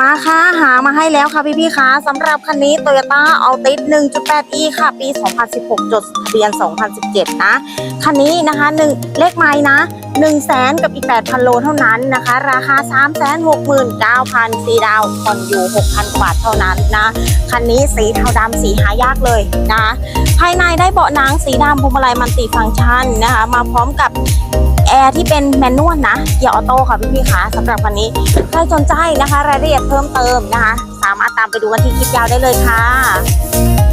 มาค่ะหามาให้แล้วค่ะพี่ๆคะสำหรับคันนี้ Toyota Altis 1.8e ค่ะ ปี 2016 จดทะเบียน 2017 นะ คันนี้นะคะหนึ่งเลขไม้นะ 1 0 0 0 0แสนกับอีก 8,000 โลเท่านั้นนะคะ ราคา 369,000สีดาวผ่อนอยู่ 6,000 กว่าบาทเท่านั้นนะ คันนี้สีเทาดำสีหายากเลยนะ ภายในได้เบาะหนังสีดำพวงมาลัยมันติฟังก์ชันนะคะ มาพร้อมกับ แอร์ที่เป็นแมนนวลนะเกียร์ออโต้ค่ะพี่ๆคะสำหรับคันนี้ใครสนใจนะคะ รายละเอียดเพิ่มเติมนะคะ สามารถตามไปดูกันที่คลิปยาวได้เลยค่ะ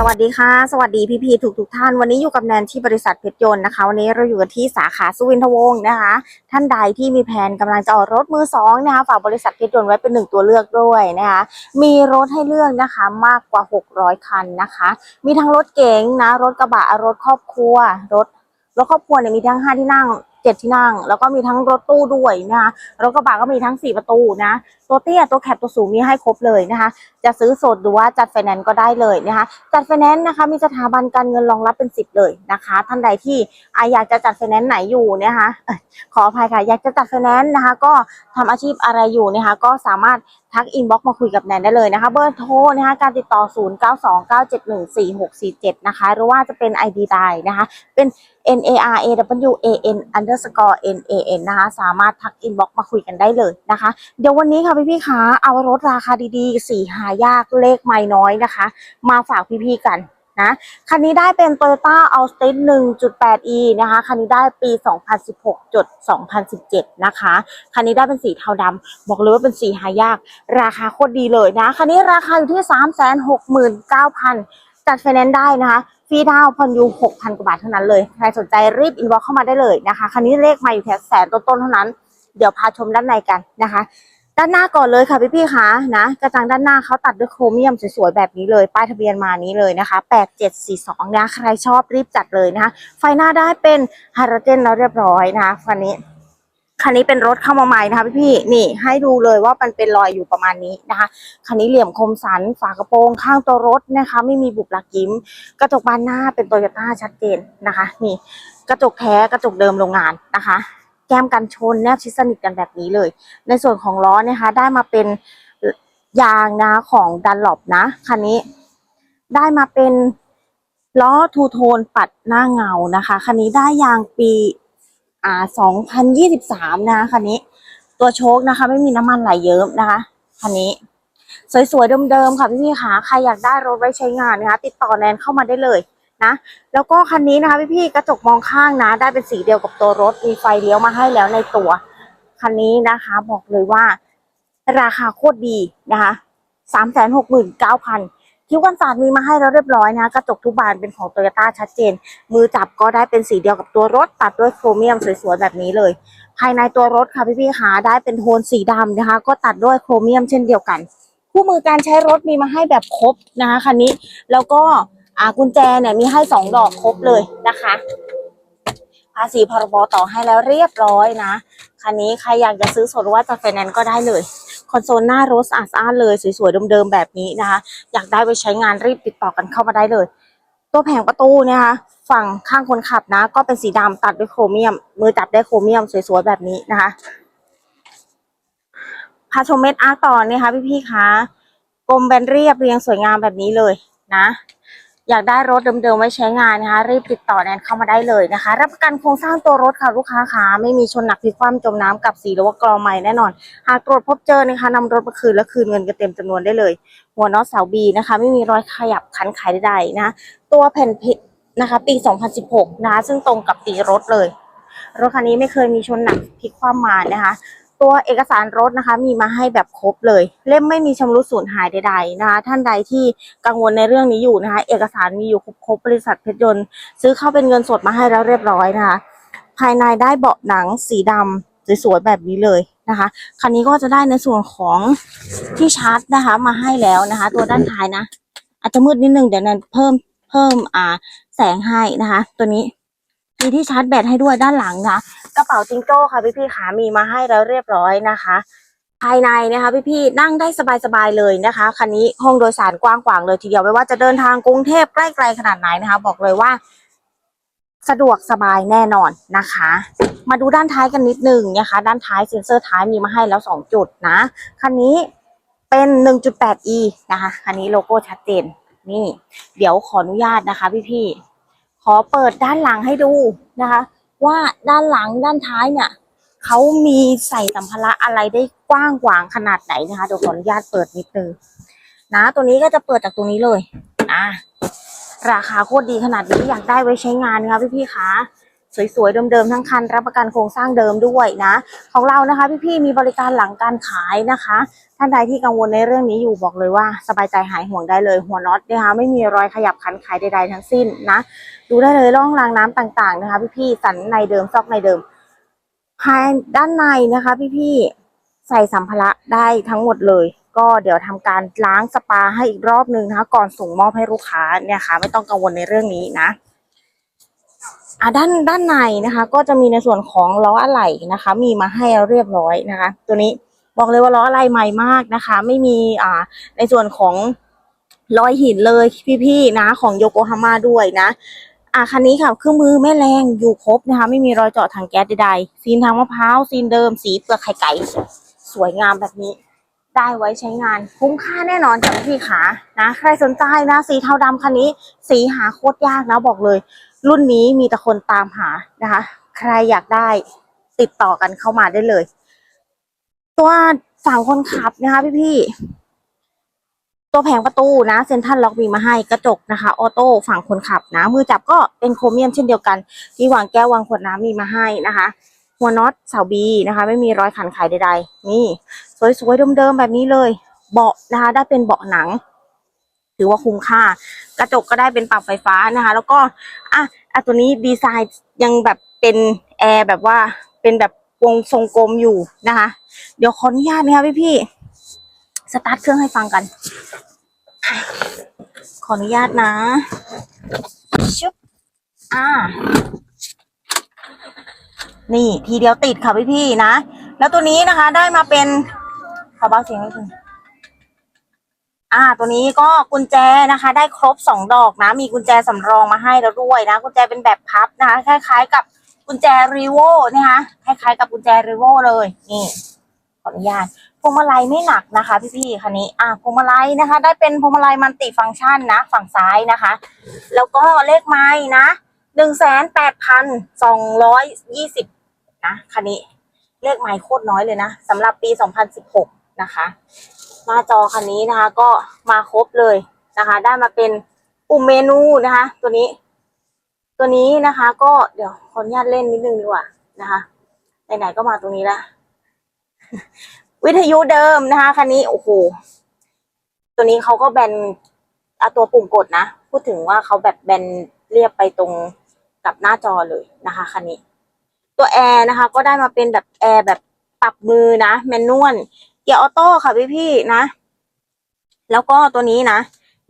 สวัสดีค่ะ สวัสดีพี่พีทุกทุกท่าน วันนี้อยู่กับแนนที่บริษัทเพชรยนต์นะคะ วันนี้เราอยู่กันที่สาขาสุวินทวงศ์นะคะ ท่านใดที่มีแผนกำลังจะออกรถมือสองนะคะฝากบริษัทเพชรยนต์ไว้เป็นหนึ่งตัวเลือกด้วยนะคะ มีรถให้เลือกนะคะมากกว่า 600 คันนะคะ มีทั้งรถเก๋งนะ รถกระบะ รถครอบครัว รถรถครอบครัวเนี่ยมีทั้ง 5 ที่นั่ง 7ที่นั่ง แล้วก็มีทั้งรถตู้ด้วยนะคะรถกระบะก็มีทั้ง4ประตูนะ ตัวเตี้ยตัวแคบตัวสูงมีให้ครบเลยนะคะ จะซื้อสดหรือว่าจัดไฟแนนซ์ก็ได้เลยนะคะ จัดไฟแนนซ์นะคะ มีสถาบันการเงินรองรับเป็นสิบเลยนะคะ ท่านใดที่อยากจะจัดไฟแนนซ์ไหนอยู่นะคะขออภัยค่ะอยากจะจัดไฟแนนซ์นะคะ ก็ทำอาชีพอะไรอยู่นะคะ ก็สามารถทักอินบ็อกซ์มาคุยกับแนนได้เลยนะคะ เบอร์โทรนะคะการติดต่อ 0929714647 นะคะ หรือว่าจะเป็น ID ไดนะคะ เป็น N A R A W A N underscore N A N นะคะ สามารถทักอินบ็อกซ์มาคุยกันได้เลยนะคะ เดี๋ยววันนี้ค่ะพี่ๆคะเอารถราคาดีๆ สีหายากเลขไม่น้อยนะคะ มาฝากพี่ๆกันนะคันนี้ได้เป็น Toyota Altis 1.8e นะคะคันนี้ได้ปี 2016จด2017 นะคะคันนี้ได้เป็นสีเทาดำบอกเลยว่าเป็นสีหายาก ราคาโคตรดีเลยนะคันนี้ราคาอยู่ที่ 369,000จัดไฟแนนซ์ได้นะคะ ฟรีดาวน์ผ่อนอยู่6,000 กว่าบาทเท่านั้นเลยใครสนใจรีบอินบ็อกเข้ามาได้เลยนะคะ คันนี้เลขมาอยู่แค่แสนต้นๆเท่านั้น เดี๋ยวพาชมด้านในกันนะคะ ด้านหน้าก่อนเลยค่ะพี่ๆคะนะกระจังด้านหน้าเขาตัดด้วยโครเมียมสวยๆแบบนี้เลย ป้ายทะเบียนมานี้เลยนะคะ 8742นะใครชอบรีบจัดเลยนะคะไฟหน้าได้เป็นไฮโดรเจนแล้วเรียบร้อยนะคะคันนี้ คันนี้เป็นรถเข้ามาใหม่นะคะพี่ๆนี่ให้ดูเลยว่ามันเป็นรอยอยู่ประมาณนี้นะคะ คันนี้เหลี่ยมคมสันฝากระโปรงข้างตัวรถนะคะ ไม่มีบุบลักยิ้ม กระจกบานหน้าเป็นโตโยต้าชัดเจนนะคะ นี่กระจกแท้กระจกเดิมโรงงานนะคะ แก้มกันชนแนบชิดสนิทกันแบบนี้เลย ในส่วนของล้อนะคะ ได้มาเป็นยางนะของดันหลบนะคันนี้ได้มาเป็นล้อทูโทนปัดหน้าเงานะคะ คันนี้ได้ยางปี อ่า2023 นะคะคันนี้ ตัวโชคนะคะ ไม่มีน้ำมันไหลเยิ้มนะคะคันนี้ สวยๆเดิมๆค่ะพี่ๆค่ะใครอยากได้รถไว้ใช้งานนะคะติดต่อแนนเข้ามาได้เลยนะแล้วก็คันนี้นะคะพี่ๆกระจกมองข้างนะ ได้เป็นสีเดียวกับตัวรถมีไฟเลี้ยวมาให้แล้วในตัวคันนี้นะคะ บอกเลยว่า ราคาโคตรดีนะคะสามแสนหกหมื่นเก้าพัน คิ้วกันศาสตร์มีมาให้แล้วเรียบร้อยนะกระจกทุกบานเป็นของโตโยต้าชัดเจน มือจับก็ได้เป็นสีเดียวกับตัวรถตัดด้วยโครเมียมสวยๆแบบนี้เลย ภายในตัวรถค่ะพี่ๆคะได้เป็นโทนสีดำนะคะ ก็ตัดด้วยโครเมียมเช่นเดียวกัน คู่มือการใช้รถมีมาให้แบบครบนะคะคันนี้แล้วก็อากุญแจเนี่ยมีให้สองดอกครบเลยนะคะภาษีพรบต่อให้แล้วเรียบร้อยนะคันนี้ใครอยากจะซื้อสดว่าจัดไฟแนนซ์ก็ได้เลย คอนโซลหน้ารถสะอาดๆเลยสวยๆเดิมๆแบบนี้นะคะ อยากได้ไปใช้งานรีบติดต่อกันเข้ามาได้เลย ตัวแผงประตูเนี่ยนะคะฝั่งข้างคนขับนะ ก็เป็นสีดำตัดด้วยโครเมียม มือจับได้โครเมียมสวยๆแบบนี้นะคะพาชมเม็ดอาร์ตต่อเนี่ยค่ะพี่ๆคะกลมแบนเรียบเรียงสวยงามแบบนี้เลยนะ อยากได้รถเดิมๆไว้ใช้งานนะคะ รีบติดต่อแนนเข้ามาได้เลยนะคะ รับประกันโครงสร้างตัวรถค่ะลูกค้าคะไม่มีชนหนักพลิกคว่ำจมน้ำกับสีหรือว่ากรอใหม่แน่นอน หากตรวจพบเจอนะคะนำรถมาคืนและคืนเงินกันเต็มจำนวนได้เลย หัวน็อตเสาบีนะคะ ไม่มีรอยขยับขันไขใดๆนะตัวแผ่นพินะคะ ปี 2016 นะคะซึ่งตรงกับปีรถเลย รถคันนี้ไม่เคยมีชนหนักพลิกคว่ำมานะคะ ตัวเอกสารรถนะคะ มีมาให้แบบครบเลย เล่มไม่มีชำรุดสูญหายใดๆนะคะ ท่านใดที่กังวลในเรื่องนี้อยู่นะคะ เอกสารมีอยู่ครบๆบริษัทเพชรยนต์ ซื้อเข้าเป็นเงินสดมาให้แล้วเรียบร้อยนะคะ ภายในได้เบาะหนังสีดำสวยๆแบบนี้เลยนะคะคันนี้ก็จะได้ในส่วนของที่ชาร์จนะคะ มาให้แล้วนะคะ ตัวด้านท้ายนะ อาจจะมืดนิดนึงเดี๋ยวนั้นเพิ่มเพิ่มอ่าแสงให้นะคะ ตัวนี้มีที่ชาร์จแบตให้ด้วยด้านหลังนะคะ กระเป๋าจิงโจ้ค่ะพี่ๆขามีมาให้แล้วเรียบร้อยนะคะ ภายในนะคะพี่ๆนั่งได้สบายๆเลยนะคะคันนี้ห้องโดยสารกว้างขวางเลยทีเดียวไม่ว่าจะเดินทางกรุงเทพใกล้ๆขนาดไหนนะคะ บอกเลยว่า สะดวกสบายแน่นอนนะคะ มาดูด้านท้ายกันนิดนึงนะคะ ด้านท้ายเซ็นเซอร์ท้ายมีมาให้แล้ว2จุดนะคันนี้เป็น 1.8e นะคะคันนี้โลโก้ชัดเจนนี่ เดี๋ยวขออนุญาตนะคะพี่ๆขอเปิดด้านหลังให้ดูนะคะ ว่าด้านหลังด้านท้ายเนี่ยเขามีใส่สัมภาระอะไรได้กว้างขวางขนาดไหนนะคะเดี๋ยวขออนุญาตเปิดนิดนึงนะตัวนี้ก็จะเปิดจากตรงนี้เลยอะราคาโคตรดีขนาดนี้อยากได้ไว้ใช้งานนะคะพี่ๆคะ สวยๆเดิมๆทั้งคัน รับประกันโครงสร้างเดิมด้วยนะ ของเรานะคะ พี่ๆมีบริการหลังการขายนะคะ ท่านใดที่กังวลในเรื่องนี้อยู่บอกเลยว่า สบายใจหายห่วงได้เลยหัวน็อตนะคะไม่มีรอยขยับขันขายใดๆทั้งสิ้นนะ ดูได้เลยร่องรางน้ำต่างๆนะคะ พี่ๆสันในเดิมซอกในเดิมภายด้านในนะคะ พี่ๆใส่สัมภาระได้ทั้งหมดเลยก็เดี๋ยวทำการล้างสปาให้อีกรอบนึงนะคะ ก่อนส่งมอบให้ลูกค้าเนี่ยค่ะ ไม่ต้องกังวลในเรื่องนี้นะ อะด้านด้านในนะคะ ก็จะมีในส่วนของล้ออะไหล่นะคะ มีมาให้เรียบร้อยนะคะ ตัวนี้บอกเลยว่าล้ออะไหล่ใหม่มากนะคะ ไม่มีอ่าในส่วนของรอยหินเลยพี่ๆนะ ของโยโกฮาม่าด้วยนะอะคันนี้ค่ะเครื่องมือแม่แรงอยู่ครบนะคะ ไม่มีรอยเจาะถังแก๊สใดๆซีนทางมะพร้าวซีนเดิมสีเปลือกไข่ไก่สวยงามแบบนี้ ได้ไว้ใช้งานคุ้มค่าแน่นอนจ้ะพี่ขานะใครสนใจนะสีเทาดำคันนี้ สีหาโคตรยากนะบอกเลย รุ่นนี้มีแต่คนตามหานะคะ ใครอยากได้ติดต่อกันเข้ามาได้เลย ตัวฝั่งคนขับนะคะพี่ๆตัวแผงประตูนะเซ็นทรัลล็อกมีมาให้กระจกนะคะออโต้ฝั่งคนขับนะ มือจับก็เป็นโครเมียมเช่นเดียวกันที่วางแก้ววางขวดน้ำมีมาให้นะคะ หัวน็อตเสาบีนะคะ ไม่มีรอยขันไขใดๆ นี่ สวยๆเดิมๆแบบนี้เลย เบาะนะคะ ได้เป็นเบาะหนัง ถือว่าคุ้มค่า กระจกก็ได้เป็นปรับไฟฟ้านะคะ แล้วก็อะอะตัวนี้ดีไซน์ยังแบบเป็นแอร์แบบว่าเป็นแบบวงทรงกลมอยู่นะคะ เดี๋ยวขออนุญาตนะคะพี่ๆสตาร์ทเครื่องให้ฟังกัน ขออนุญาตนะชุบอ่า นี่ทีเดียวติดค่ะพี่พี่นะ แล้วตัวนี้นะคะได้มาเป็นขอเบาเสียงนิดนึงอ่า ตัวนี้ก็กุญแจนะคะ ได้ครบสองดอกนะ มีกุญแจสำรองมาให้แล้วด้วยนะ กุญแจเป็นแบบพับนะคะ คล้าย ๆ กับกุญแจรีโวนะคะคล้ายๆกับกุญแจรีโวเลยนี่ขออนุญาตพวงมาลัยไม่หนักนะคะ พี่ๆคันนี้อ่าพวงมาลัยนะคะ ได้เป็นพวงมาลัยมันติฟังก์ชันนะ ฝั่งซ้ายนะคะ แล้วก็เลขไม้นะหนึ่งแสนแปดพันสองร้อยยี่สิบ นะคันนี้เลขไมล์โคตรน้อยเลยนะสำหรับปี 2016 นะคะ หน้าจอคันนี้นะคะ ก็มาครบเลยนะคะ ได้มาเป็นปุ่มเมนูนะคะ ตัวนี้ ตัวนี้นะคะ ก็เดี๋ยวขออนุญาตเล่นนิดนึงดีกว่านะคะไหนๆก็มาตรงนี้ละวิทยุเดิมนะคะคันนี้โอ้โหตัวนี้เขาก็แบนเอาตัวปุ่มกดนะ พูดถึงว่าเขาแบบแบนเรียบไปตรงกับหน้าจอเลยนะคะคันนี้ ตัวแอร์นะคะ ก็ได้มาเป็นแบบแอร์แบบปรับมือนะแมนนวลเกียร์ออโต้ค่ะพี่พี่นะ แล้วก็ตัวนี้นะ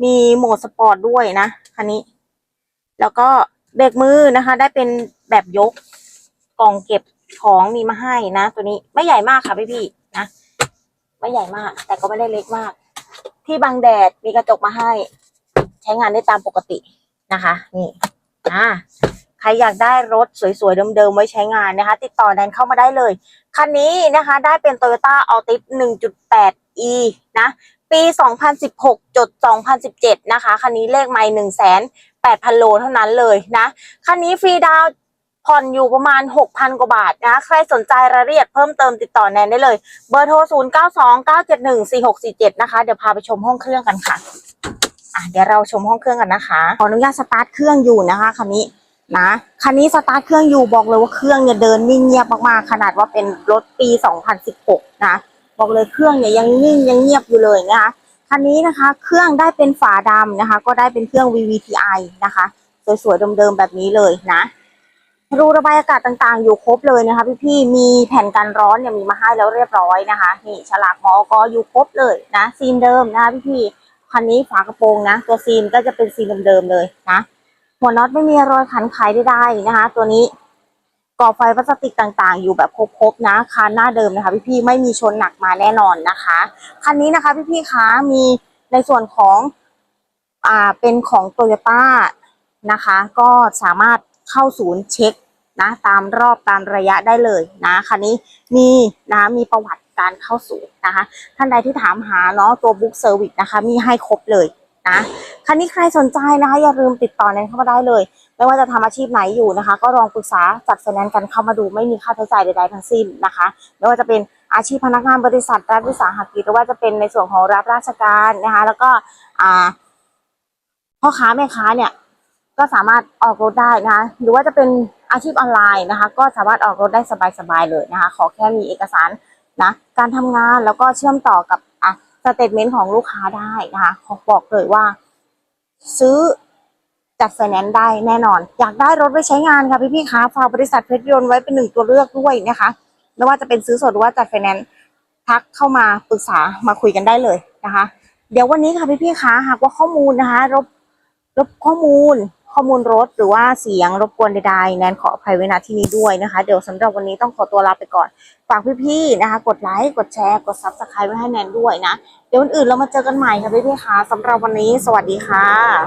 มีโหมดสปอร์ตด้วยนะคันนี้ แล้วก็เบรกมือนะคะ ได้เป็นแบบยกกล่องเก็บของมีมาให้นะ ตัวนี้ไม่ใหญ่มากค่ะพี่พี่นะไม่ใหญ่มาก แต่ก็ไม่ได้เล็กมาก ที่บังแดดมีกระจกมาให้ ใช้งานได้ตามปกตินะคะ นี่อ่า ใครอยากได้รถสวยๆเดิมๆไว้ใช้งานนะคะ ติดต่อแดนเข้ามาได้เลย คันนี้นะคะได้เป็น Toyota Altis 1.8e นะ ปี 2016จด2017 นะคะ คันนี้เลขไม่1 8 0 0 0 โลเท่านั้นเลยนะ คันนี้ฟรีดาวน์ผ่อนอยู่ประมาณ 6,000 กว่าบาทนะ ใครสนใจรายละเอียดเพิ่มเติมติดต่อแนนได้เลย เบอร์โทร 0929714647 นะคะ เดี๋ยวพาไปชมห้องเครื่องกันค่ะ อะ เดี๋ยวเราชมห้องเครื่องกันนะคะ ขออนุญาตสตาร์ทเครื่องอยู่นะคะคันนี้ นะคันนี้สตาร์ทเครื่องอยู่บอกเลยว่าเครื่องเนี่ยเดินนิ่งเงียบมากๆขนาดว่าเป็นรถปี 2016 นะบอกเลยเครื่องเนี่ยยังนิ่งยังเงียบอยู่เลยนะคะคันนี้นะคะ เครื่องได้เป็นฝาดำนะคะ ก็ได้เป็นเครื่อง VVTi นะคะสวยๆเดิมๆแบบนี้เลยนะรูระบายอากาศต่างๆ อยู่ครบเลยนะคะพี่ๆ มีแผ่นกันร้อนเนี่ยมีมาให้แล้วเรียบร้อยนะคะ นี่ฉลากมอกอยู่ครบเลยนะซีนเดิมนะคะพี่ๆคันนี้ฝากระโปรงนะ ตัวซีนก็จะเป็นซีนเดิมๆเลยนะ หัวน็อตไม่มีรอยขันไขใดๆนะคะ ตัวนี้ก่อไฟพลาสติกต่างๆ อยู่แบบครบๆนะคันหน้าเดิมนะคะพี่ๆไม่มีชนหนักมาแน่นอนนะคะคันนี้นะคะพี่ๆคะมีในส่วนของอ่าเป็นของโตโยต้านะคะ ก็สามารถเข้าศูนย์เช็คนะตามรอบตามระยะได้เลยนะคันนี้มีนะมีประวัติการเข้าศูนย์นะคะ ท่านใดที่ถามหาเนาะตัวบุ๊กเซอร์วิสนะคะ มีให้ครบเลย นะคันนี้ใครสนใจนะคะ อย่าลืมติดต่อแนนเข้ามาได้เลย ไม่ว่าจะทำอาชีพไหนอยู่นะคะ ก็ลองปรึกษาจัดไฟแนนซ์กันเข้ามาดูไม่มีค่าใช้จ่ายใดๆทั้งสิ้นนะคะ ไม่ว่าจะเป็นอาชีพพนักงานบริษัทรัฐวิสาหกิจหรือว่าจะเป็นในส่วนของรับราชการนะคะ แล้วก็อ่าพ่อค้าแม่ค้าเนี่ยก็สามารถออกรถได้นะคะหรือว่าจะเป็นอาชีพออนไลน์นะคะ ก็สามารถออกรถได้สบายๆเลยนะคะ ขอแค่มีเอกสารนะการทำงานแล้วก็เชื่อมต่อกับ สเตทเมนต์ของลูกค้าได้นะคะขอบอกเลยว่า ซื้อจัดไฟแนนซ์ได้แน่นอน อยากได้รถไว้ใช้งานค่ะพี่ๆคะฝากบริษัทเพชรยนต์ไว้เป็นหนึ่งตัวเลือกด้วยนะคะไม่ว่าจะเป็นซื้อสดหรือว่าจัดไฟแนนซ์ทักเข้ามาปรึกษามาคุยกันได้เลยนะคะ เดี๋ยววันนี้ค่ะพี่ๆคะหากว่าข้อมูลนะคะรบรบข้อมูล ข้อมูลรถหรือว่าเสียงรบกวนใดๆแนนขออภัยไว้ณที่นี้ด้วยนะคะ เดี๋ยวสำหรับวันนี้ต้องขอตัวลาไปก่อน ฝากพี่ๆนะคะ กดไลค์กดแชร์กดซับสไครต์ไว้ให้แนนด้วยนะ เดี๋ยววันอื่นเรามาเจอกันใหม่ค่ะพี่ๆคะสำหรับวันนี้ สวัสดีค่ะ